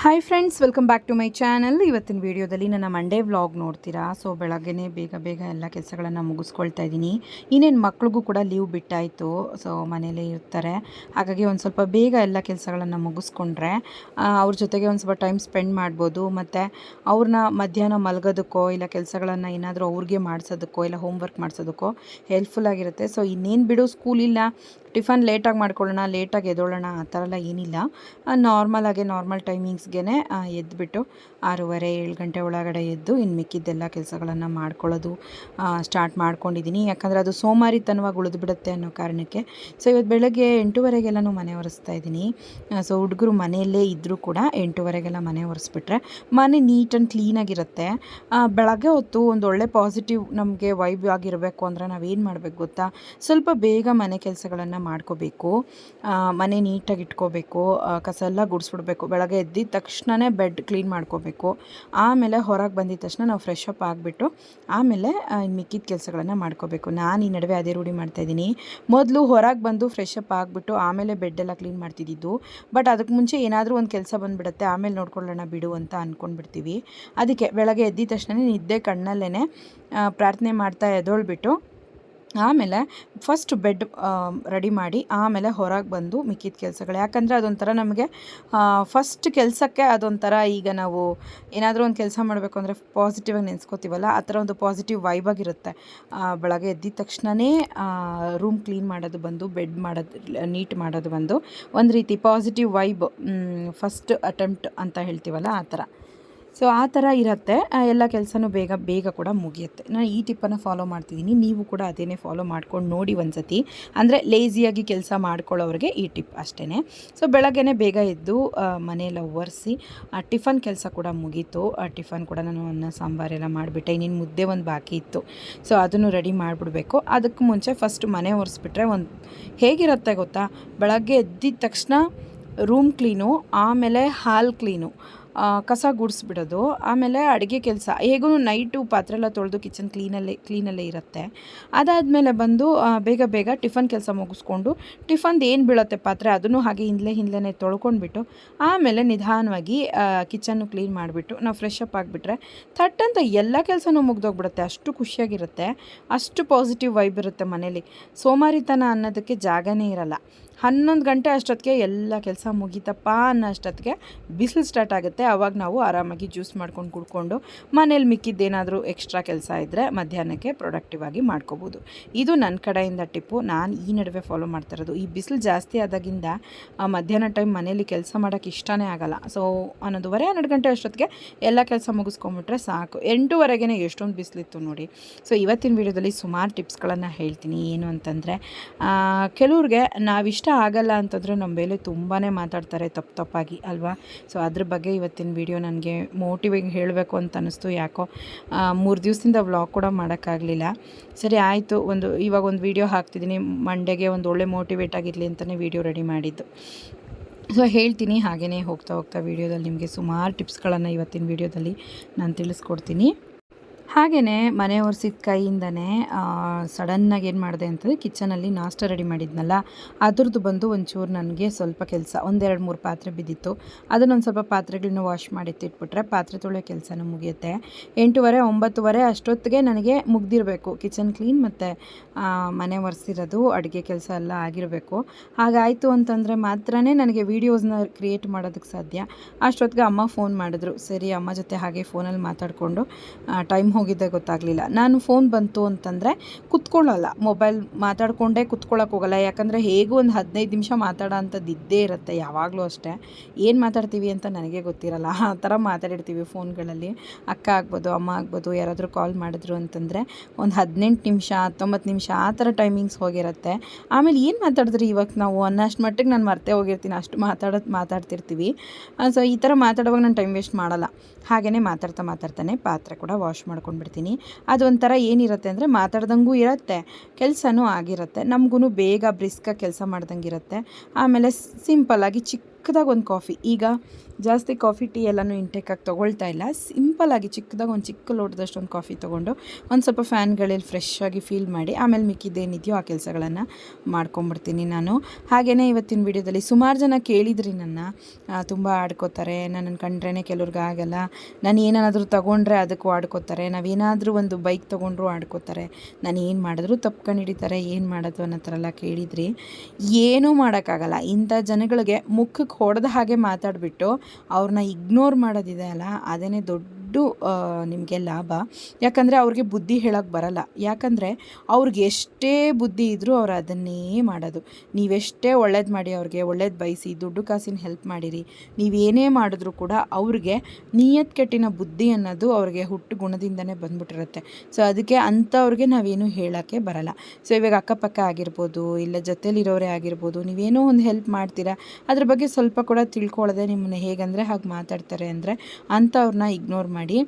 Hi friends welcome back to my channel ಇವತ್ತಿನ ವಿಡಿಯೋದಲ್ಲಿ ನನ್ನ ಮಂಡೇ ವ್ಲಾಗ್ ನೋಡ್ತೀರಾ? ಸೊ ಬೆಳಗ್ಗೆ ಬೇಗ ಬೇಗ ಎಲ್ಲ ಕೆಲಸಗಳನ್ನು ಮುಗಿಸ್ಕೊಳ್ತಾ ಇದ್ದೀನಿ. ಇನ್ನೇನು ಮಕ್ಳಿಗೂ ಕೂಡ ಲೀವ್ ಬಿಟ್ಟಾಯಿತು. ಸೊ ಮನೇಲೇ ಇರ್ತಾರೆ. ಹಾಗಾಗಿ ಒಂದು ಸ್ವಲ್ಪ ಬೇಗ ಎಲ್ಲ ಕೆಲಸಗಳನ್ನು ಮುಗಿಸ್ಕೊಂಡ್ರೆ ಅವ್ರ ಜೊತೆಗೆ ಒಂದು ಸ್ವಲ್ಪ ಟೈಮ್ ಸ್ಪೆಂಡ್ ಮಾಡ್ಬೋದು. ಮತ್ತು ಅವ್ರನ್ನ ಮಧ್ಯಾಹ್ನ ಮಲಗೋದಕ್ಕೋ, ಇಲ್ಲ ಕೆಲಸಗಳನ್ನು ಏನಾದರೂ ಅವ್ರಿಗೆ ಮಾಡಿಸೋದಕ್ಕೋ, ಇಲ್ಲ ಹೋಮ್ವರ್ಕ್ ಮಾಡಿಸೋದಕ್ಕೋ ಹೆಲ್ಪ್ಫುಲ್ ಆಗಿರುತ್ತೆ. ಸೊ ಇನ್ನೇನು ಬಿಡು ಸ್ಕೂಲ್ ಇಲ್ಲ. ಟಿಫನ್ ಲೇಟಾಗಿ ಮಾಡ್ಕೊಳ್ಳೋಣ, ಲೇಟಾಗಿ ಎದ್ದೋಳೋಣ, ಆ ಥರ ಎಲ್ಲ ಏನಿಲ್ಲ. ನಾರ್ಮಲಾಗೆ ನಾರ್ಮಲ್ ಟೈಮಿಂಗ್ಸ್ಗೆ ಎದ್ದುಬಿಟ್ಟು ಆರೂವರೆ, ಏಳು ಗಂಟೆ ಒಳಗಡೆ ಎದ್ದು ಇನ್ನು ಮಿಕ್ಕಿದ್ದೆಲ್ಲ ಕೆಲಸಗಳನ್ನು ಮಾಡ್ಕೊಳ್ಳೋದು ಸ್ಟಾರ್ಟ್ ಮಾಡ್ಕೊಂಡಿದ್ದೀನಿ. ಯಾಕಂದರೆ ಅದು ಸೋಮಾರಿತನವಾಗಿ ಉಳಿದುಬಿಡುತ್ತೆ ಅನ್ನೋ ಕಾರಣಕ್ಕೆ. ಸೊ ಇವತ್ತು ಬೆಳಗ್ಗೆ ಎಂಟೂವರೆಗೆಲ್ಲೂ ಮನೆ ಒರೆಸ್ತಾ ಇದ್ದೀನಿ. ಸೊ ಹುಡುಗರು ಮನೆಯಲ್ಲೇ ಇದ್ದರೂ ಕೂಡ ಎಂಟೂವರೆಗೆಲ್ಲ ಮನೆ ಒರೆಸ್ಬಿಟ್ರೆ ಮನೆ ನೀಟ್ ಆ್ಯಂಡ್ ಕ್ಲೀನಾಗಿರುತ್ತೆ ಬೆಳಗ್ಗೆ ಹೊತ್ತು ಒಂದು ಒಳ್ಳೆ ಪಾಸಿಟಿವ್ ನಮಗೆ ವೈಬ್ ಆಗಿರಬೇಕು ಅಂದರೆ ನಾವೇನು ಮಾಡಬೇಕು ಗೊತ್ತಾ? ಸ್ವಲ್ಪ ಬೇಗ ಮನೆ ಕೆಲಸಗಳನ್ನು ಮಾಡ್ಕೋಬೇಕು ಮನೆ ನೀಟಾಗಿ ಇಟ್ಕೋಬೇಕು ಕಸ ಎಲ್ಲ ಗುಡಿಸ್ಬಿಡ್ಬೇಕು. ಬೆಳಗ್ಗೆ ಎದ್ದಿದ ತಕ್ಷಣವೇ ಬೆಡ್ ಕ್ಲೀನ್ ಮಾಡ್ಕೋಬೇಕು. ಆಮೇಲೆ ಹೊರಗೆ ಬಂದಿದ ತಕ್ಷಣ ನಾವು ಫ್ರೆಶ್ ಅಪ್ ಆಗಿಬಿಟ್ಟು ಆಮೇಲೆ ಮಿಕ್ಕಿದ ಕೆಲಸಗಳನ್ನು ಮಾಡ್ಕೋಬೇಕು. ನಾನು ಈ ನಡುವೆ ಅದೇ ರೂಢಿ ಮಾಡ್ತಾಯಿದ್ದೀನಿ ಮೊದಲು ಹೊರಗೆ ಬಂದು ಫ್ರೆಶ್ ಅಪ್ ಆಗಿಬಿಟ್ಟು ಆಮೇಲೆ ಬೆಡ್ಡೆಲ್ಲ ಕ್ಲೀನ್ ಮಾಡ್ತಿದ್ದಿದ್ದು. ಬಟ್ ಅದಕ್ಕೆ ಮುಂಚೆ ಏನಾದರೂ ಒಂದು ಕೆಲಸ ಬಂದುಬಿಡುತ್ತೆ, ಆಮೇಲೆ ನೋಡ್ಕೊಳ್ಳೋಣ ಬಿಡು ಅಂತ ಅಂದ್ಕೊಂಡ್ಬಿಡ್ತೀವಿ ಅದಕ್ಕೆ ಬೆಳಗ್ಗೆ ಎದ್ದಿದ ತಕ್ಷಣ ನಿದ್ದೆ ಕಣ್ಣಲ್ಲೇ ಪ್ರಾರ್ಥನೆ ಮಾಡ್ತಾ ಎದ್ದೊಳ್ಬಿಟ್ಟು ಆಮೇಲೆ ಫಸ್ಟ್ ಬೆಡ್ ರೆಡಿ ಮಾಡಿ ಆಮೇಲೆ ಹೊರಗೆ ಬಂದು ಮಿಕ್ಕಿದ ಕೆಲಸಗಳು. ಯಾಕಂದರೆ ಅದೊಂಥರ ನಮಗೆ ಫಸ್ಟ್ ಕೆಲಸಕ್ಕೆ ಅದೊಂಥರ ಈಗ ನಾವು ಏನಾದರೂ ಒಂದು ಕೆಲಸ ಮಾಡಬೇಕು ಅಂದರೆ ಪಾಸಿಟಿವಾಗಿ ನೆನೆಸ್ಕೋತೀವಲ್ಲ, ಆ ಥರ ಒಂದು ಪಾಸಿಟಿವ್ ವೈಬ್ ಆಗಿರುತ್ತೆ ಬೆಳಗ್ಗೆ ಎದ್ದಿದ ತಕ್ಷಣವೇ ರೂಮ್ ಕ್ಲೀನ್ ಮಾಡೋದು ಬಂದು ಬೆಡ್ ಮಾಡೋದು ನೀಟ್ ಮಾಡೋದು ಬಂದು, ಒಂದು ರೀತಿ ಪಾಸಿಟಿವ್ ವೈಬ್ ಫಸ್ಟ್ ಅಟೆಂಪ್ಟ್ ಅಂತ ಹೇಳ್ತೀವಲ್ಲ, ಆ ಥರ. ಸೊ ಆ ಥರ ಇರುತ್ತೆ. ಎಲ್ಲ ಕೆಲಸನೂ ಬೇಗ ಬೇಗ ಕೂಡ ಮುಗಿಯುತ್ತೆ. ನಾನು ಈ ಟಿಪ್ಪನ್ನು ಫಾಲೋ ಮಾಡ್ತಿದ್ದೀನಿ. ನೀವು ಕೂಡ ಅದೇನೇ ಫಾಲೋ ಮಾಡ್ಕೊಂಡು ನೋಡಿ ಒಂದ್ಸತಿ. ಅಂದರೆ ಲೇಸಿಯಾಗಿ ಕೆಲಸ ಮಾಡ್ಕೊಳ್ಳೋರಿಗೆ ಈ ಟಿಪ್ ಅಷ್ಟೇ ಸೊ ಬೆಳಗ್ಗೆ ಬೇಗ ಎದ್ದು ಮನೆಯೆಲ್ಲ ಒರೆಸಿ ಟಿಫನ್ ಕೆಲಸ ಕೂಡ ಮುಗೀತು. ಟಿಫನ್ ಕೂಡ ನಾನು ಅನ್ನ ಸಾಂಬಾರೆಲ್ಲ ಮಾಡಿಬಿಟ್ಟೆ. ಇನ್ನೇನು ಮುದ್ದೆ ಒಂದು ಬಾಕಿ ಇತ್ತು. ಸೊ ಅದನ್ನು ರೆಡಿ ಮಾಡಿಬಿಡ್ಬೇಕು. ಅದಕ್ಕೆ ಮುಂಚೆ ಫಸ್ಟ್ ಮನೆ ಒರೆಸ್ಬಿಟ್ರೆ ಒಂದು, ಹೇಗಿರುತ್ತೆ ಗೊತ್ತಾ? ಬೆಳಗ್ಗೆ ಎದ್ದಿದ ತಕ್ಷಣ ರೂಮ್ ಕ್ಲೀನು ಆಮೇಲೆ ಹಾಲ್ ಕ್ಲೀನು ಕಸ ಗುಡಿಸ್ಬಿಡೋದು. ಆಮೇಲೆ ಅಡುಗೆ ಕೆಲಸ. ಹೇಗೂ ನೈಟು ಪಾತ್ರೆ ಎಲ್ಲ ತೊಳೆದು ಕಿಚನ್ ಕ್ಲೀನಲ್ಲೇ ಕ್ಲೀನಲ್ಲೇ ಇರುತ್ತೆ. ಅದಾದಮೇಲೆ ಬಂದು ಬೇಗ ಬೇಗ ಟಿಫನ್ ಕೆಲಸ ಮುಗಿಸ್ಕೊಂಡು, ಟಿಫನ್ದು ಏನು ಬೀಳುತ್ತೆ ಪಾತ್ರೆ ಅದನ್ನು ಹಾಗೆ ಹಿಂದಲೇ ಹಿಂದಲೇ ತೊಳ್ಕೊಂಡ್ಬಿಟ್ಟು, ಆಮೇಲೆ ನಿಧಾನವಾಗಿ ಕಿಚನ್ನು ಕ್ಲೀನ್ ಮಾಡಿಬಿಟ್ಟು, ನಾವು ಫ್ರೆಶ್ ಅಪ್ ಆಗಿಬಿಟ್ರೆ, ಥಟ್ ಅಂತ ಎಲ್ಲ ಕೆಲಸನೂ ಮುಗ್ದೋಗ್ಬಿಡುತ್ತೆ. ಅಷ್ಟು ಖುಷಿಯಾಗಿರುತ್ತೆ. ಅಷ್ಟು ಪಾಸಿಟಿವ್ ವೈಬ್ ಇರುತ್ತೆ ಮನೇಲಿ. ಸೋಮಾರಿತನ ಅನ್ನೋದಕ್ಕೆ ಜಾಗನೇ ಇರಲ್ಲ. ಹನ್ನೊಂದು ಗಂಟೆ ಅಷ್ಟೊತ್ತಿಗೆ ಎಲ್ಲ ಕೆಲಸ ಮುಗೀತಪ್ಪ ಅನ್ನೋ ಅಷ್ಟೊತ್ತಿಗೆ ಬಿಸಿಲು ಸ್ಟಾರ್ಟ್ ಆಗುತ್ತೆ. ಆವಾಗ ನಾವು ಆರಾಮಾಗಿ ಜ್ಯೂಸ್ ಮಾಡ್ಕೊಂಡು ಕುಡ್ಕೊಂಡು ಮನೇಲಿ ಮಿಕ್ಕಿದ್ದೇನಾದರೂ ಎಕ್ಸ್ಟ್ರಾ ಕೆಲಸ ಇದ್ದರೆ ಮಧ್ಯಾಹ್ನಕ್ಕೆ ಪ್ರೊಡಕ್ಟಿವ್ ಆಗಿ ಮಾಡ್ಕೋಬೋದು. ಇದು ನನ್ನ ಕಡೆಯಿಂದ ಟಿಪ್ಪು ನಾನು ಈ ನಡುವೆ ಫಾಲೋ ಮಾಡ್ತಾ ಇರೋದು. ಈ ಬಿಸಿಲು ಜಾಸ್ತಿ ಆದಾಗಿಂದ ಮಧ್ಯಾಹ್ನ ಟೈಮ್ ಮನೇಲಿ ಕೆಲಸ ಮಾಡೋಕ್ಕೆ ಇಷ್ಟನೇ ಆಗಲ್ಲ. ಸೊ ಹನ್ನೊಂದುವರೆ, ಹನ್ನೆರಡು ಗಂಟೆ ಅಷ್ಟೊತ್ತಿಗೆ ಎಲ್ಲ ಕೆಲಸ ಮುಗಿಸ್ಕೊಂಬಿಟ್ರೆ ಸಾಕು. ಎಂಟೂವರೆಗೆ ಎಷ್ಟೊಂದು ಬಿಸಿಲಿತ್ತು ನೋಡಿ. ಸೊ ಇವತ್ತಿನ ವೀಡಿಯೋದಲ್ಲಿ ಸುಮಾರು ಟಿಪ್ಸ್ಗಳನ್ನು ಹೇಳ್ತೀನಿ. ಏನು ಅಂತಂದರೆ ಕೆಲವ್ರಿಗೆ ನಾವಿಷ್ಟ ಆಗಲ್ಲ ಅಂತಂದರೆ ನಮ್ಮ ಮೇಲೆ ತುಂಬಾ ಮಾತಾಡ್ತಾರೆ ತಪ್ಪು ತಪ್ಪಾಗಿ, ಅಲ್ವಾ? ಸೊ ಅದ್ರ ಬಗ್ಗೆ ಇವತ್ತಿನ ವಿಡಿಯೋ ನನಗೆ ಮೋಟಿವೇಟ್ ಹೇಳಬೇಕು ಅಂತ ಅನ್ನಿಸ್ತು ಯಾಕೋ ಮೂರು ದಿವಸದಿಂದ ವ್ಲಾಗ್ ಕೂಡ ಮಾಡೋಕ್ಕಾಗಲಿಲ್ಲ. ಸರಿ, ಆಯಿತು. ಒಂದು, ಇವಾಗ ಒಂದು ವಿಡಿಯೋ ಹಾಕ್ತಿದ್ದೀನಿ ಮಂಡೆಗೆ ಒಂದು ಒಳ್ಳೆ ಮೋಟಿವೇಟ್ ಆಗಿರಲಿ ಅಂತಲೇ ವೀಡಿಯೋ ರೆಡಿ ಮಾಡಿದ್ದು. ಸೊ ಹೇಳ್ತೀನಿ. ಹಾಗೆಯೇ ಹೋಗ್ತಾ ಹೋಗ್ತಾ ವೀಡಿಯೋದಲ್ಲಿ ನಿಮಗೆ ಸುಮಾರು ಟಿಪ್ಸ್ಗಳನ್ನು ಇವತ್ತಿನ ವೀಡಿಯೋದಲ್ಲಿ ನಾನು ತಿಳಿಸ್ಕೊಡ್ತೀನಿ. ಹಾಗೆಯೇ ಮನೆ ಒರೆಸಿದ ಕೈಯಿಂದನೇ ಸಡನ್ನಾಗಿ ಏನು ಮಾಡಿದೆ ಅಂತಂದರೆ ಕಿಚನಲ್ಲಿ ನಾಷ್ಟ ರೆಡಿ ಮಾಡಿದ್ನಲ್ಲ, ಅದ್ರದ್ದು ಬಂದು ಒಂಚೂರು ನನಗೆ ಸ್ವಲ್ಪ ಕೆಲಸ, ಒಂದೆರಡು ಮೂರು ಪಾತ್ರೆ ಬಿದ್ದಿತ್ತು. ಅದನ್ನೊಂದು ಸ್ವಲ್ಪ ಪಾತ್ರೆಗಳನ್ನ ವಾಶ್ ಮಾಡಿ ಎತ್ತಿಟ್ಬಿಟ್ರೆ ಪಾತ್ರೆ ತೊಳೆಯೋ ಕೆಲಸನೂ ಮುಗಿಯುತ್ತೆ. ಎಂಟೂವರೆ, ಒಂಬತ್ತುವರೆ ಅಷ್ಟೊತ್ತಿಗೆ ನನಗೆ ಮುಗ್ದಿರಬೇಕು. ಕಿಚನ್ ಕ್ಲೀನ್ ಮತ್ತು ಮನೆ ಒರೆಸಿರೋದು, ಅಡುಗೆ ಕೆಲಸ ಎಲ್ಲ ಆಗಿರಬೇಕು. ಹಾಗಾಯಿತು ಅಂತಂದರೆ ಮಾತ್ರ ನನಗೆ ವೀಡಿಯೋಸ್ನ ಕ್ರಿಯೇಟ್ ಮಾಡೋದಕ್ಕೆ ಸಾಧ್ಯ. ಅಷ್ಟೊತ್ತಿಗೆ ಅಮ್ಮ ಫೋನ್ ಮಾಡಿದ್ರು. ಸರಿ, ಅಮ್ಮ ಜೊತೆ ಹಾಗೆ ಫೋನಲ್ಲಿ ಮಾತಾಡಿಕೊಂಡು ಟೈಮ್ ಹೋಗಿದ್ದೆ ಗೊತ್ತಾಗಲಿಲ್ಲ. ನಾನು ಫೋನ್ ಬಂತು ಅಂತಂದರೆ ಕುತ್ಕೊಳ್ಳೋಲ್ಲ. ಮೊಬೈಲ್ ಮಾತಾಡ್ಕೊಂಡೇ ಕುತ್ಕೊಳ್ಳೋಕೆ ಹೋಗಲ್ಲ. ಯಾಕಂದರೆ ಹೇಗೂ ಒಂದು ಹದಿನೈದು ನಿಮಿಷ ಮಾತಾಡೋ ಅಂಥದ್ದು ಇದ್ದೇ ಇರುತ್ತೆ, ಯಾವಾಗಲೂ ಅಷ್ಟೇ. ಏನು ಮಾತಾಡ್ತೀವಿ ಅಂತ ನನಗೆ ಗೊತ್ತಿರಲ್ಲ. ಆ ಥರ ಮಾತಾಡಿರ್ತೀವಿ ಫೋನ್ಗಳಲ್ಲಿ ಅಕ್ಕ ಆಗ್ಬೋದು, ಅಮ್ಮ ಆಗ್ಬೋದು, ಯಾರಾದರೂ ಕಾಲ್ ಮಾಡಿದ್ರು ಅಂತಂದರೆ ಒಂದು ಹದಿನೆಂಟು ನಿಮಿಷ, ಹತ್ತೊಂಬತ್ತು ನಿಮಿಷ ಆ ಥರ ಟೈಮಿಂಗ್ಸ್ ಹೋಗಿರುತ್ತೆ. ಆಮೇಲೆ ಏನು ಮಾತಾಡಿದ್ರಿ ಇವಾಗ ನಾವು? ಅನ್ನಷ್ಟು ಮಟ್ಟಿಗೆ ನಾನು ಮರ್ತೇ ಹೋಗಿರ್ತೀನಿ. ಅಷ್ಟು ಮಾತಾಡೋದು ಮಾತಾಡ್ತಿರ್ತೀವಿ. ಸೊ ಈ ಥರ ಮಾತಾಡುವಾಗ ನಾನು ಟೈಮ್ ವೇಸ್ಟ್ ಮಾಡಲ್ಲ. ಹಾಗೆಯೇ ಮಾತಾಡ್ತಾ ಮಾತಾಡ್ತಾನೆ ಪಾತ್ರೆ ಕೂಡ ವಾಶ್ ಮಾಡ್ಕೊಂಡ್ಬಿಡ್ತೀನಿ. ಅದೊಂಥರ ಏನಿರುತ್ತೆ ಅಂದರೆ ಮಾತಾಡ್ದಂಗೂ ಇರುತ್ತೆ, ಕೆಲಸನೂ ಆಗಿರುತ್ತೆ. ನಮಗೂ ಬೇಗ ಬ್ರಿಸ್ಕಾಗಿ ಕೆಲಸ ಮಾಡ್ದಂಗೆ ಇರುತ್ತೆ ಆಮೇಲೆ ಸಿಂಪಲ್ಲಾಗಿ ಚಿಕ್ಕ ಚಿಕ್ಕದಾಗಿ ಒಂದು ಕಾಫಿ. ಈಗ ಜಾಸ್ತಿ ಕಾಫಿ, ಟೀ ಎಲ್ಲನೂ ಇಂಟೇಕಾಗಿ ತೊಗೊಳ್ತಾ ಇಲ್ಲ. ಸಿಂಪಲಾಗಿ ಚಿಕ್ಕದಾಗಿ ಒಂದು ಚಿಕ್ಕ ಲೋಟದಷ್ಟು ಒಂದು ಕಾಫಿ ತೊಗೊಂಡು ಒಂದು ಸ್ವಲ್ಪ ಫ್ಯಾನ್ಗಳಲ್ಲಿ ಫ್ರೆಶ್ ಆಗಿ ಫೀಲ್ ಮಾಡಿ ಆಮೇಲೆ ಮಿಕ್ಕಿದ್ದೇನಿದೆಯೋ ಆ ಕೆಲಸಗಳನ್ನು ಮಾಡ್ಕೊಂಬಿಡ್ತೀನಿ ನಾನು. ಹಾಗೆಯೇ ಇವತ್ತಿನ ವಿಡಿಯೋದಲ್ಲಿ ಸುಮಾರು ಜನ ಕೇಳಿದ್ರಿ ನನ್ನ. ತುಂಬ ಆಡ್ಕೋತಾರೆ. ನನ್ನನ್ನು ಕಂಡ್ರೇ ಕೆಲವ್ರಿಗೆ ಆಗಲ್ಲ. ನಾನು ಏನಾದರೂ ತೊಗೊಂಡ್ರೆ ಅದಕ್ಕೂ ಆಡ್ಕೋತಾರೆ. ನಾವೇನಾದರೂ ಒಂದು ಬೈಕ್ ತೊಗೊಂಡ್ರು ಆಡ್ಕೋತಾರೆ. ನಾನು ಏನು ಮಾಡಿದ್ರು ತಪ್ಕೊಂಡು ಹಿಡಿತಾರೆ ಏನು ಮಾಡೋದು ಅನ್ನೋ ಥರ ಎಲ್ಲ ಕೇಳಿದ್ರಿ. ಏನೂ ಮಾಡೋಕ್ಕಾಗಲ್ಲ. ಇಂಥ ಜನಗಳಿಗೆ ಮುಖಕ್ಕೆ ಹೊಡೆದ ಹಾಗೆ ಮಾತಾಡಿಬಿಟ್ಟು ಅವ್ರನ್ನ ಇಗ್ನೋರ್ ಮಾಡೋದಿದೆ ಅಲ್ಲ ಅದೇ ದೊಡ್ಡ ನಿಮಗೆ ಲಾಭ. ಯಾಕಂದರೆ ಅವ್ರಿಗೆ ಬುದ್ಧಿ ಹೇಳೋಕ್ಕೆ ಬರಲ್ಲ. ಯಾಕಂದರೆ ಅವ್ರಿಗೆ ಎಷ್ಟೇ ಬುದ್ಧಿ ಇದ್ದರೂ ಅವ್ರು ಅದನ್ನೇ ಮಾಡೋದು. ನೀವೆಷ್ಟೇ ಒಳ್ಳೇದು ಮಾಡಿ ಅವ್ರಿಗೆ, ಒಳ್ಳೇದು ಬಯಸಿ, ದುಡ್ಡು ಕಾಸಿನ ಹೆಲ್ಪ್ ಮಾಡಿರಿ, ನೀವೇನೇ ಮಾಡಿದ್ರೂ ಕೂಡ ಅವ್ರಿಗೆ ನಿಯತ್ ಕೆಟ್ಟಿನ ಬುದ್ಧಿ ಅನ್ನೋದು ಅವ್ರಿಗೆ ಹುಟ್ಟು ಗುಣದಿಂದನೇ ಬಂದ್ಬಿಟ್ಟಿರುತ್ತೆ. ಸೊ ಅದಕ್ಕೆ ಅಂಥವ್ರಿಗೆ ನಾವೇನು ಹೇಳೋಕ್ಕೆ ಬರಲ್ಲ. ಸೊ ಇವಾಗ ಅಕ್ಕಪಕ್ಕ ಆಗಿರ್ಬೋದು, ಇಲ್ಲ ಜೊತೆಲಿರೋರೇ ಆಗಿರ್ಬೋದು, ನೀವೇನೋ ಒಂದು ಹೆಲ್ಪ್ ಮಾಡ್ತೀರಾ, ಅದ್ರ ಬಗ್ಗೆ ಸ್ವಲ್ಪ ಕೂಡ ತಿಳ್ಕೊಳ್ಳದೆ ನಿಮ್ಮನ್ನ ಹೇಗಂದರೆ ಹಾಗೆ ಮಾತಾಡ್ತಾರೆ ಅಂದರೆ ಅಂಥವ್ರನ್ನ ಇಗ್ನೋರ್ ಮಾಡಿ.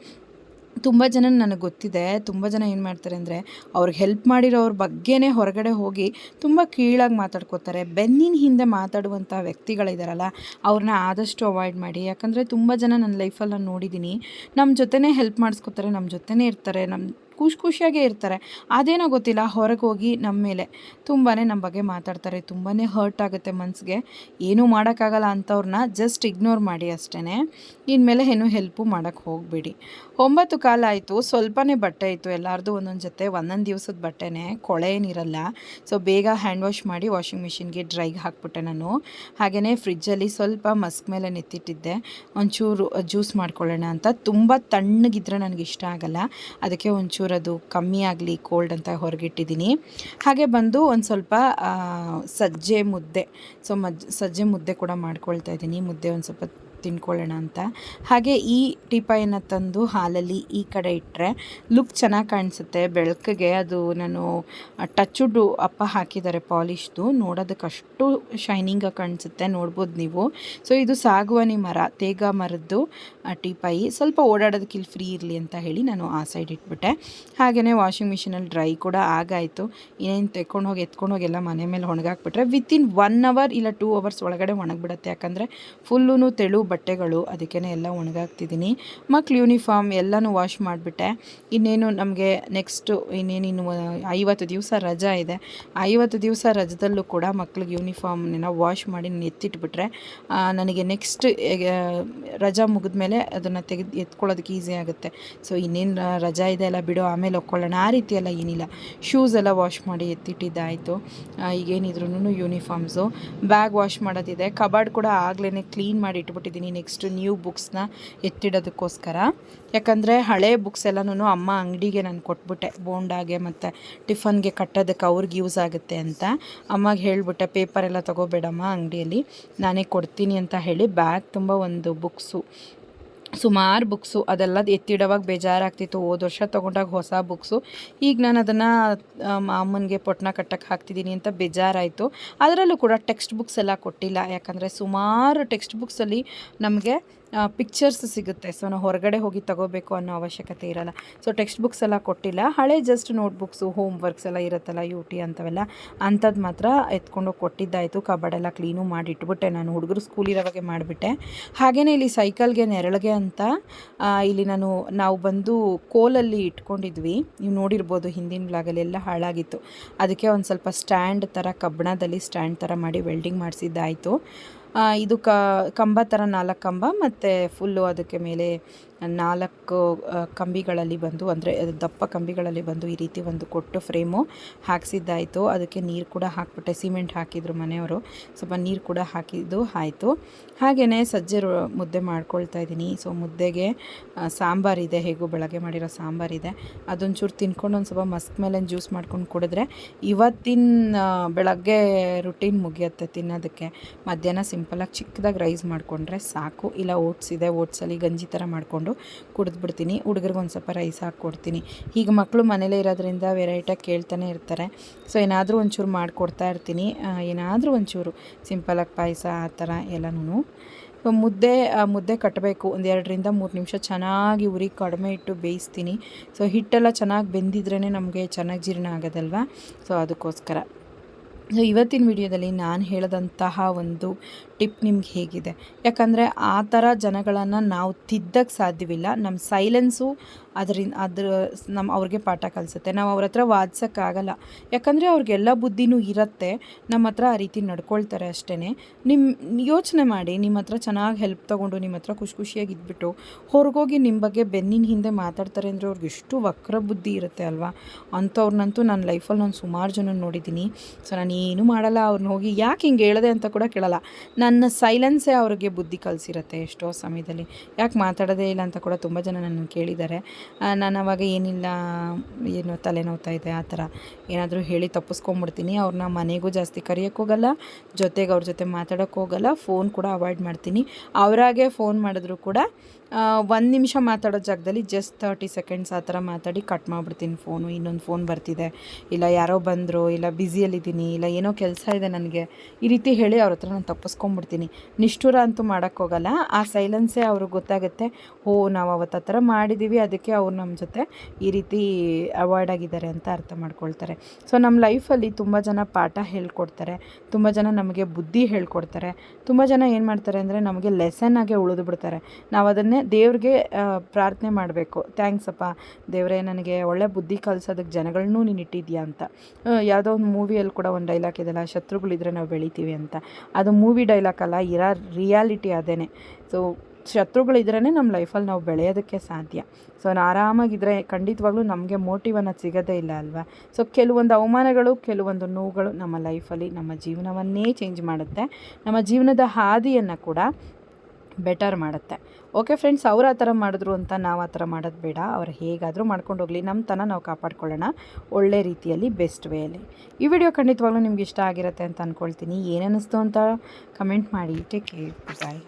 ತುಂಬ ಜನ ನನಗೆ ಗೊತ್ತಿದೆ, ತುಂಬ ಜನ ಏನು ಮಾಡ್ತಾರೆ ಅಂದರೆ ಅವ್ರಿಗೆ ಹೆಲ್ಪ್ ಮಾಡಿರೋರ ಬಗ್ಗೆನೇ ಹೊರಗಡೆ ಹೋಗಿ ತುಂಬ ಕೀಳಾಗಿ ಮಾತಾಡ್ಕೋತಾರೆ. ಬೆನ್ನಿನ ಹಿಂದೆ ಮಾತಾಡುವಂಥ ವ್ಯಕ್ತಿಗಳಿದಾರಲ್ಲ ಅವ್ರನ್ನ ಆದಷ್ಟು ಅವಾಯ್ಡ್ ಮಾಡಿ. ಯಾಕಂದರೆ ತುಂಬ ಜನ ನನ್ನ ಲೈಫಲ್ಲಿ ನಾನು ನೋಡಿದ್ದೀನಿ ನಮ್ಮ ಜೊತೆನೇ ಹೆಲ್ಪ್ ಮಾಡಿಸ್ಕೋತಾರೆ ನಮ್ಮ ಜೊತೆನೇ ಇರ್ತಾರೆ ನಮ್ಮ ಖುಷಿ ಖುಷಿಯಾಗೇ ಇರ್ತಾರೆ. ಅದೇನೋ ಗೊತ್ತಿಲ್ಲ, ಹೊರಗೆ ಹೋಗಿ ನಮ್ಮ ಮೇಲೆ. ತುಂಬಾ ನಮ್ಮ ಬಗ್ಗೆ ಮಾತಾಡ್ತಾರೆ ತುಂಬಾ ಹರ್ಟ್ ಆಗುತ್ತೆ ಮನಸ್ಸಿಗೆ ಏನೂ ಮಾಡೋಕ್ಕಾಗಲ್ಲ ಅಂಥವ್ರನ್ನ ಜಸ್ಟ್ ಇಗ್ನೋರ್ ಮಾಡಿ ಅಷ್ಟೇ ಇನ್ಮೇಲೆ ಏನು ಹೆಲ್ಪು ಮಾಡೋಕ್ಕೆ ಹೋಗಬೇಡಿ. ಒಂಬತ್ತು ಕಾಲ ಆಯಿತು, ಸ್ವಲ್ಪನೇ ಬಟ್ಟೆ ಇತ್ತು ಎಲ್ಲರದು ಒಂದೊಂದು ಜೊತೆ, ಒಂದೊಂದು ದಿವಸದ ಬಟ್ಟೆನೇ, ಕೊಳೆ ಏನಿರಲ್ಲ. ಸೊ ಬೇಗ ಹ್ಯಾಂಡ್ ವಾಶ್ ಮಾಡಿ ವಾಷಿಂಗ್ ಮಿಷಿನ್ಗೆ ಡ್ರೈಗೆ ಹಾಕ್ಬಿಟ್ಟೆ ನಾನು. ಹಾಗೆಯೇ ಫ್ರಿಜ್ಜಲ್ಲಿ ಸ್ವಲ್ಪ ಮಸ್ಕ್ ಮೇಲೆ ನೆತ್ತಿಟ್ಟಿದ್ದೆ. ಒಂಚೂರು ಜ್ಯೂಸ್ ಮಾಡ್ಕೊಳ್ಳೋಣ ಅಂತ. ತುಂಬ ತಣ್ಣಗಿದ್ರೆ ನನಗೆ ಇಷ್ಟ ಆಗಲ್ಲ. ಅದಕ್ಕೆ ಒಂಚೂರು ಅದು ಕಮ್ಮಿ ಆಗಲಿ ಕೋಲ್ಡ್ ಅಂತ ಹೊರಗಿಟ್ಟಿದ್ದೀನಿ. ಹಾಗೆ ಬಂದು ಒಂದು ಸ್ವಲ್ಪ ಸಜ್ಜೆ ಮುದ್ದೆ. ಸೊ ಮಜ್, ಸಜ್ಜೆ ಮುದ್ದೆ ಕೂಡ ಮಾಡ್ಕೊಳ್ತಾ ಇದ್ದೀನಿ. ಮುದ್ದೆ ಒಂದು ಸ್ವಲ್ಪ ತಿನ್ಕೊಳ್ಳೋಣ ಅಂತ. ಹಾಗೆ ಈ ಟೀಪಾಯನ್ನು ತಂದು ಹಾಲಲ್ಲಿ ಈ ಕಡೆ ಇಟ್ಟರೆ ಲುಕ್ ಚೆನ್ನಾಗಿ ಕಾಣಿಸುತ್ತೆ. ಬೆಳಕಿಗೆ ಅದು ನಾನು ಟಚ್ಚುಡ್ಡು ಅಪ್ಪ ಹಾಕಿದ್ದಾರೆ ಪಾಲಿಶ್ದು. ನೋಡೋದಕ್ಕೆ ಅಷ್ಟು ಶೈನಿಂಗಾಗಿ ಕಾಣಿಸುತ್ತೆ. ನೋಡ್ಬೋದು ನೀವು. ಸೊ, ಇದು ಸಾಗುವಾನಿ ಮರ, ತೇಗ ಮರದ್ದು ಟೀಪಾಯಿ. ಸ್ವಲ್ಪ ಓಡಾಡೋದಕ್ಕೆ ಇಲ್ಲಿ ಫ್ರೀ ಇರಲಿ ಅಂತ ಹೇಳಿ ನಾನು ಆ ಸೈಡ್ ಇಟ್ಬಿಟ್ಟೆ. ಹಾಗೆಯೇ ವಾಷಿಂಗ್ ಮಿಷಿನಲ್ಲಿ ಡ್ರೈ ಕೂಡ ಆಗಾಯಿತು. ಇನ್ನೇನು ತೆಕ್ಕೊಂಡು ಹೋಗಿ, ಎತ್ಕೊಂಡು ಹೋಗಿ ಎಲ್ಲ ಮನೆ ಮೇಲೆ ಒಣಗಾಕ್ಬಿಟ್ರೆ ವಿತಿನ್ ಒನ್ ಅವರ್ ಇಲ್ಲ ಟೂ ಅವರ್ಸ್ ಒಳಗಡೆ ಒಣಗಿಬಿಡುತ್ತೆ. ಯಾಕಂದರೆ ಫುಲ್ಲು ತೆಳು ಬಟ್ಟೆಗಳು ಅದಕ್ಕೇ ಎಲ್ಲ ಒಣಗಾಕ್ತಿದ್ದೀನಿ. ಮಕ್ಳು ಯೂನಿಫಾರ್ಮ್ ಎಲ್ಲನೂ ವಾಶ್ ಮಾಡಿಬಿಟ್ಟೆ. ಇನ್ನೇನು ನಮಗೆ ನೆಕ್ಸ್ಟು ಇನ್ನೇನಿನ್ನು ಐವತ್ತು ದಿವಸ ರಜಾ ಇದೆ. ಐವತ್ತು ದಿವಸ ರಜದಲ್ಲೂ ಕೂಡ ಮಕ್ಳಿಗೆ ಯೂನಿಫಾರ್ಮ್ನ ವಾಶ್ ಮಾಡಿ ಎತ್ತಿಟ್ಬಿಟ್ರೆ ನನಗೆ ನೆಕ್ಸ್ಟ್ ರಜಾ ಮುಗಿದ ಮೇಲೆ ಅದನ್ನು ತೆಗೆದು, ಎತ್ಕೊಳ್ಳೋದಕ್ಕೆ ಈಸಿ ಆಗುತ್ತೆ. ಸೊ ಇನ್ನೇನು ರಜಾ ಇದೆ ಎಲ್ಲ ಬಿಡೋ, ಆಮೇಲೆ ಒಕ್ಕೊಳ್ಳೋಣ ಆ ರೀತಿ ಎಲ್ಲ ಏನಿಲ್ಲ. ಶೂಸ್ ಎಲ್ಲ ವಾಶ್ ಮಾಡಿ ಎತ್ತಿಟ್ಟಿದ್ದಾಯಿತು. ಈಗೇನಿದ್ರು ಯೂನಿಫಾರ್ಮ್ಸು ಬ್ಯಾಗ್ ವಾಶ್ ಮಾಡೋದಿದೆ. ಕಬಾರ್ಡ್ ಕೂಡ ಆಗಲೇ ಕ್ಲೀನ್ ಮಾಡಿ ಇಟ್ಬಿಟ್ಟಿದ್ದೀನಿ ನೆಕ್ಸ್ಟ್ ನ್ಯೂ ಬುಕ್ಸ್ನ ಎತ್ತಿಡೋದಕ್ಕೋಸ್ಕರ. ಯಾಕಂದರೆ ಹಳೆ ಬುಕ್ಸ್ ಎಲ್ಲನೂ ಅಮ್ಮ ಅಂಗಡಿಗೆ ನಾನು ಕೊಟ್ಬಿಟ್ಟೆ. ಬೋಂಡಾಗೆ ಮತ್ತು ಟಿಫನ್ಗೆ ಕಟ್ಟೋದಕ್ಕೆ ಅವ್ರಿಗೆ ಯೂಸ್ ಆಗುತ್ತೆ ಅಂತ. ಅಮ್ಮಗೆ ಹೇಳಿಬಿಟ್ಟೆ ಪೇಪರ್ ಎಲ್ಲ ತೊಗೋಬೇಡಮ್ಮ ಅಂಗಡಿಯಲ್ಲಿ. ನಾನೇ ಕೊಡ್ತೀನಿ ಅಂತ ಹೇಳಿ ಬ್ಯಾಗ್ ತುಂಬ ಒಂದು ಬುಕ್ಸು ಸುಮಾರು ಬುಕ್ಸು ಅದೆಲ್ಲ ಎತ್ತಿಡೋವಾಗ ಬೇಜಾರಾಗ್ತಿತ್ತು. ಹೋದ ವರ್ಷ ತೊಗೊಂಡಾಗ ಹೊಸ ಬುಕ್ಸು. ಈಗ ನಾನು ಅದನ್ನು ಅಮ್ಮನಿಗೆ ಪೊಟ್ನ ಕಟ್ಟಕ್ಕೆ ಹಾಕ್ತಿದ್ದೀನಿ ಅಂತ ಬೇಜಾರಾಯಿತು. ಅದರಲ್ಲೂ ಕೂಡ ಟೆಕ್ಸ್ಟ್ ಬುಕ್ಸ್ ಎಲ್ಲ ಕೊಟ್ಟಿಲ್ಲ. ಯಾಕಂದರೆ ಸುಮಾರು ಟೆಕ್ಸ್ಟ್ ಬುಕ್ಸಲ್ಲಿ ನಮಗೆ ಪಿಕ್ಚರ್ಸ್ ಸಿಗುತ್ತೆ. ಸೊ ನಾವು ಹೊರಗಡೆ ಹೋಗಿ ತಗೋಬೇಕು ಅನ್ನೋ ಅವಶ್ಯಕತೆ ಇರಲ್ಲ. ಸೊ ಟೆಕ್ಸ್ಟ್ ಬುಕ್ಸ್ ಎಲ್ಲ ಕೊಟ್ಟಿಲ್ಲ. ಹಳೆ ಜಸ್ಟ್ ನೋಟ್ಬುಕ್ಸು ಹೋಮ್ ವರ್ಕ್ಸ್ ಎಲ್ಲ ಇರುತ್ತಲ್ಲ ಯು ಟಿ ಅಂಥವೆಲ್ಲ. ಅಂಥದ್ದು ಮಾತ್ರ ಎತ್ಕೊಂಡು ಕೊಟ್ಟಿದ್ದಾಯಿತು. ಕಬಾಡೆಲ್ಲ ಕ್ಲೀನು ಮಾಡಿ ಇಟ್ಬಿಟ್ಟೆ ನಾನು ಹುಡುಗರು ಸ್ಕೂಲಿರೋವಾಗೆ ಮಾಡಿಬಿಟ್ಟೆ. ಹಾಗೆಯೇ ಇಲ್ಲಿ ಸೈಕಲ್ಗೆ ನೆರಳಿಗೆ ಅಂತ ಇಲ್ಲಿ ನಾನು, ನಾವು ಬಂದು ಕೋಲಲ್ಲಿ ಇಟ್ಕೊಂಡಿದ್ವಿ. ನೀವು ನೋಡಿರ್ಬೋದು, ಹಿಂದಿನ ಬ್ಲಾಗಲ್ಲಿ ಎಲ್ಲ ಹಾಳಾಗಿತ್ತು. ಅದಕ್ಕೆ ಒಂದು ಸ್ವಲ್ಪ ಸ್ಟ್ಯಾಂಡ್ ಥರ ಕಬ್ಬಣದಲ್ಲಿ ಸ್ಟ್ಯಾಂಡ್ ಥರ ಮಾಡಿ ವೆಲ್ಡಿಂಗ್ ಮಾಡಿಸಿದ್ದಾಯಿತು. ಇದು ಕಂಬ ಥರ ನಾಲ್ಕು ಕಂಬ ಮತ್ತು ಫುಲ್ಲು ಅದಕ್ಕೆ ಮೇಲೆ ನಾಲ್ಕು ಕಂಬಿಗಳಲ್ಲಿ ಬಂದು, ಅಂದರೆ ದಪ್ಪ ಕಂಬಿಗಳಲ್ಲಿ ಬಂದು ಈ ರೀತಿ ಒಂದು ಕೊಟ್ಟು ಫ್ರೇಮು ಹಾಕ್ಸಿದ್ದಾಯಿತು. ಅದಕ್ಕೆ ನೀರು ಕೂಡ ಹಾಕ್ಬಿಟ್ಟೆ, ಸಿಮೆಂಟ್ ಹಾಕಿದ್ರು ಮನೆಯವರು. ಸ್ವಲ್ಪ ನೀರು ಕೂಡ ಹಾಕಿದ್ದು ಆಯಿತು. ಹಾಗೆಯೇ ಸಜ್ಜೆ ಮುದ್ದೆ ಮಾಡ್ಕೊಳ್ತಾ ಇದ್ದೀನಿ. ಸೊ, ಮುದ್ದೆಗೆ ಸಾಂಬಾರಿದೆ ಹೇಗೂ ಬೆಳಗ್ಗೆ ಮಾಡಿರೋ ಸಾಂಬಾರಿದೆ ಅದೊಂಚೂರು ತಿನ್ಕೊಂಡು ಒಂದು ಸ್ವಲ್ಪ ಮಸ್ಕ್ ಮೇಲೆ ಜ್ಯೂಸ್ ಮಾಡ್ಕೊಂಡು ಕುಡಿದ್ರೆ ಇವತ್ತಿನ ಬೆಳಗ್ಗೆ ರುಟೀನ್ ಮುಗಿಯುತ್ತೆ ತಿನ್ನೋದಕ್ಕೆ. ಮಧ್ಯಾಹ್ನ ಸಿಂಪಲಾಗಿ ಚಿಕ್ಕದಾಗಿ ರೈಸ್ ಮಾಡಿಕೊಂಡ್ರೆ ಸಾಕು. ಇಲ್ಲ ಓಟ್ಸ್ ಇದೆ, ಓಟ್ಸಲ್ಲಿ ಗಂಜಿ ಥರ ಮಾಡಿಕೊಂಡು ಕುಡಿದ್ಬಿಡ್ತೀನಿ. ಹುಡುಗರಿಗೆ ಒಂದು ಸ್ವಲ್ಪ ರೈಸ್ ಹಾಕ್ಕೊಡ್ತೀನಿ ಈಗ ಮಕ್ಕಳು ಮನೇಲೇ ಇರೋದ್ರಿಂದ ವೆರೈಟಿಯಾಗಿ ಕೇಳ್ತಾನೆ ಇರ್ತಾರೆ. ಸೊ ಏನಾದರೂ ಒಂಚೂರು ಮಾಡಿಕೊಡ್ತಾ ಇರ್ತೀನಿ. ಏನಾದರೂ ಒಂಚೂರು ಸಿಂಪಲಾಗಿ ಪಾಯಸ ಆ ಥರ ಎಲ್ಲನೂ ಮುದ್ದೆ ಮುದ್ದೆ ಕಟ್ಟಬೇಕು ಒಂದು ಎರಡರಿಂದ ಮೂರು ನಿಮಿಷ ಚೆನ್ನಾಗಿ ಉರಿ ಕಡಿಮೆ ಇಟ್ಟು ಬೇಯಿಸ್ತೀನಿ. ಸೊ ಹಿಟ್ಟೆಲ್ಲ ಚೆನ್ನಾಗಿ ಬೆಂದಿದ್ರೇ ನಮಗೆ ಚೆನ್ನಾಗಿ ಜೀರ್ಣ ಆಗೋದಲ್ವ? ಸೊ ಅದಕ್ಕೋಸ್ಕರ. ಸೊ ಇವತ್ತಿನ ವಿಡಿಯೋದಲ್ಲಿ ನಾನು ಹೇಳಿದಂತಹ ಒಂದು ಟಿಪ್ ನಿಮ್ಗೆ ಹೇಗಿದೆ? ಯಾಕಂದರೆ ಆ ಥರ ಜನಗಳನ್ನು ನಾವು ತಿದ್ದಕ್ಕೆ ಸಾಧ್ಯವಿಲ್ಲ. ನಮ್ಮ ಸೈಲೆನ್ಸು ಅದರಿಂದ ಅದ್ರ ನಮ್ಮ ಅವ್ರಿಗೆ ಪಾಠ ಕಲಿಸುತ್ತೆ. ನಾವು ಅವ್ರ ಹತ್ರ ವಾದಿಸೋಕ್ಕಾಗಲ್ಲ ಯಾಕಂದರೆ ಅವ್ರಿಗೆಲ್ಲ ಬುದ್ಧಿನೂ ಇರುತ್ತೆ. ನಮ್ಮ ಹತ್ರ ಆ ರೀತಿ ನಡ್ಕೊಳ್ತಾರೆ ಅಷ್ಟೇ ನಿಮ್ಮ ಯೋಚನೆ ಮಾಡಿ. ನಿಮ್ಮ ಹತ್ರ ಚೆನ್ನಾಗಿ ಹೆಲ್ಪ್ ತೊಗೊಂಡು ನಿಮ್ಮ ಹತ್ರ ಖುಷಿ ಖುಷಿಯಾಗಿ ಇದ್ಬಿಟ್ಟು ಹೊರಗೋಗಿ ನಿಮ್ಮ ಬಗ್ಗೆ ಬೆನ್ನಿನ ಹಿಂದೆ ಮಾತಾಡ್ತಾರೆ ಅಂದರೆ ಅವ್ರಿಗೆ ಎಷ್ಟು ವಕ್ರ ಬುದ್ಧಿ ಇರುತ್ತೆ ಅಲ್ವಾ? ಅಂಥವ್ರನ್ನಂತೂ ನನ್ನ ಲೈಫಲ್ಲಿ ನಾನು ಸುಮಾರು ಜನ ನೋಡಿದ್ದೀನಿ. ಸೊ ನಾನು ಏನೂ ಮಾಡಲ್ಲ. ಅವ್ರನ್ನ ಹೋಗಿ ಯಾಕೆ ಹಿಂಗೆ ಹೇಳಿದೆ ಅಂತ ಕೂಡ ಕೇಳಲ್ಲ. ನನ್ನ ಸೈಲೆನ್ಸೇ ಅವ್ರಿಗೆ ಬುದ್ಧಿ ಕಲಿಸಿರುತ್ತೆ ಎಷ್ಟೋ ಸಮಯದಲ್ಲಿ. ಯಾಕೆ ಮಾತಾಡೋದೇ ಇಲ್ಲ ಅಂತ ಕೂಡ ತುಂಬ ಜನ ನನ್ನ ಕೇಳಿದ್ದಾರೆ. ನಾನು ಅವಾಗ ಏನಿಲ್ಲ, ಏನು ತಲೆನೋವ್ತಾ ಇದೆ, ಆ ಥರ ಏನಾದರೂ ಹೇಳಿ ತಪ್ಪಿಸ್ಕೊಂಬಿಡ್ತೀನಿ. ಅವ್ರನ್ನ ಮನೆಗೂ ಜಾಸ್ತಿ ಕರೆಯೋಕ್ಕೆ ಹೋಗಲ್ಲ, ಜೊತೆಗೆ ಅವ್ರ ಜೊತೆ ಮಾತಾಡೋಕ್ಕೆ ಹೋಗಲ್ಲ. ಫೋನ್ ಕೂಡ ಅವಾಯ್ಡ್ ಮಾಡ್ತೀನಿ. ಅವರಾಗೆ ಫೋನ್ ಮಾಡಿದ್ರು ಕೂಡ ಒಂದು ನಿಮಿಷ ಮಾತಾಡೋ ಜಾಗದಲ್ಲಿ ಜಸ್ಟ್ ತರ್ಟಿ ಸೆಕೆಂಡ್ಸ್ ಆ ಥರ ಮಾತಾಡಿ ಕಟ್ ಮಾಡಿಬಿಡ್ತೀನಿ ಫೋನು ಇನ್ನೊಂದು ಫೋನ್ ಬರ್ತಿದೆ. ಇಲ್ಲ ಯಾರೋ ಬಂದರು, ಇಲ್ಲ ಬ್ಯುಸಿಯಲ್ಲಿದ್ದೀನಿ ಇಲ್ಲ ಏನೋ ಕೆಲಸ ಇದೆ ನನಗೆ. ಈ ರೀತಿ ಹೇಳಿ ಅವ್ರ ಹತ್ರ ನಾನು ತಪ್ಪಿಸ್ಕೊಂಬಿಡ್ತೀನಿ ನಿಷ್ಠುರ ಅಂತೂ ಮಾಡೋಕ್ಕೋಗಲ್ಲ ಆ ಸೈಲೆನ್ಸೇ ಅವ್ರಿಗೆ ಗೊತ್ತಾಗುತ್ತೆ. ಓ ನಾವು ಅವತ್ತು ಆ ಥರ ಮಾಡಿದ್ದೀವಿ ಅದಕ್ಕೆ ಅವ್ರು ನಮ್ಮ ಜೊತೆ ಈ ರೀತಿ ಅವಾಯ್ಡ್ ಆಗಿದ್ದಾರೆ ಅಂತ ಅರ್ಥ ಮಾಡ್ಕೊಳ್ತಾರೆ. ಸೊ ನಮ್ಮ ಲೈಫಲ್ಲಿ ತುಂಬ ಜನ ಪಾಠ ಹೇಳ್ಕೊಡ್ತಾರೆ. ತುಂಬ ಜನ ನಮಗೆ ಬುದ್ಧಿ ಹೇಳ್ಕೊಡ್ತಾರೆ. ತುಂಬ ಜನ ಏನು ಮಾಡ್ತಾರೆ ಅಂದರೆ ನಮಗೆ ಲೆಸನ್ ಆಗಿ ಉಳಿದು ಬಿಡ್ತಾರೆ. ನಾವು ಅದನ್ನೇ ದೇವ್ರಿಗೆ ಪ್ರಾರ್ಥನೆ ಮಾಡಬೇಕು. ಥ್ಯಾಂಕ್ಸ್ ಅಪ್ಪ, ದೇವರೇ, ನನಗೆ ಒಳ್ಳೆ ಬುದ್ಧಿ ಕಲಿಸೋದಕ್ಕೆ ಜನಗಳನ್ನೂ ನೀನು ಇಟ್ಟಿದ್ಯಾ ಅಂತ. ಯಾವುದೋ ಒಂದು ಮೂವಿಯಲ್ಲಿ ಕೂಡ ಒಂದು ಡೈಲಾಗ್ ಇದೆಯಲ್ಲ, ಶತ್ರುಗಳಿದ್ರೆ ನಾವು ಬೆಳಿತೀವಿ ಅಂತ. ಅದು ಮೂವಿ ಡೈಲಾಗ್ ಅಲ್ಲ, ಇರೋ ರಿಯಾಲಿಟಿ ಅದೇ ಸೊ ಶತ್ರುಗಳಿದ್ರೇ ನಮ್ಮ ಲೈಫಲ್ಲಿ ನಾವು ಬೆಳೆಯೋದಕ್ಕೆ ಸಾಧ್ಯ. ಸೊ ನಾನು ಆರಾಮಾಗಿದ್ದರೆ ಖಂಡಿತವಾಗ್ಲೂ ನಮಗೆ ಮೋಟಿವ್ ಅನ್ನೋದು ಸಿಗೋದೇ ಇಲ್ಲ ಅಲ್ವಾ? ಸೊ ಕೆಲವೊಂದು ಅವಮಾನಗಳು, ಕೆಲವೊಂದು ನೋವುಗಳು ನಮ್ಮ ಲೈಫಲ್ಲಿ ನಮ್ಮ ಜೀವನವನ್ನೇ ಚೇಂಜ್ ಮಾಡುತ್ತೆ. ನಮ್ಮ ಜೀವನದ ಹಾದಿಯನ್ನು ಕೂಡ ಬೆಟರ್ ಮಾಡುತ್ತೆ. ಓಕೆ ಫ್ರೆಂಡ್ಸ್ ಅವ್ರು ಆ ಥರ ಮಾಡಿದ್ರು ಅಂತ ನಾವು ಆ ಥರ ಮಾಡೋದು ಬೇಡ. ಅವ್ರು ಹೇಗಾದರೂ ಮಾಡ್ಕೊಂಡು ಹೋಗಲಿ. ನಮ್ಮ ತನ ನಾವು ಕಾಪಾಡ್ಕೊಳ್ಳೋಣ. ಒಳ್ಳೆ ರೀತಿಯಲ್ಲಿ ಬೆಸ್ಟ್ ವೇಯಲ್ಲಿ ಈ ವಿಡಿಯೋ ಖಂಡಿತವಾಗ್ಲೂ ನಿಮ್ಗೆ ಇಷ್ಟ ಆಗಿರುತ್ತೆ ಅಂತ ಅಂದ್ಕೊಳ್ತೀನಿ ಏನನ್ನಿಸ್ತು ಅಂತ ಕಮೆಂಟ್ ಮಾಡಿ. Take care bye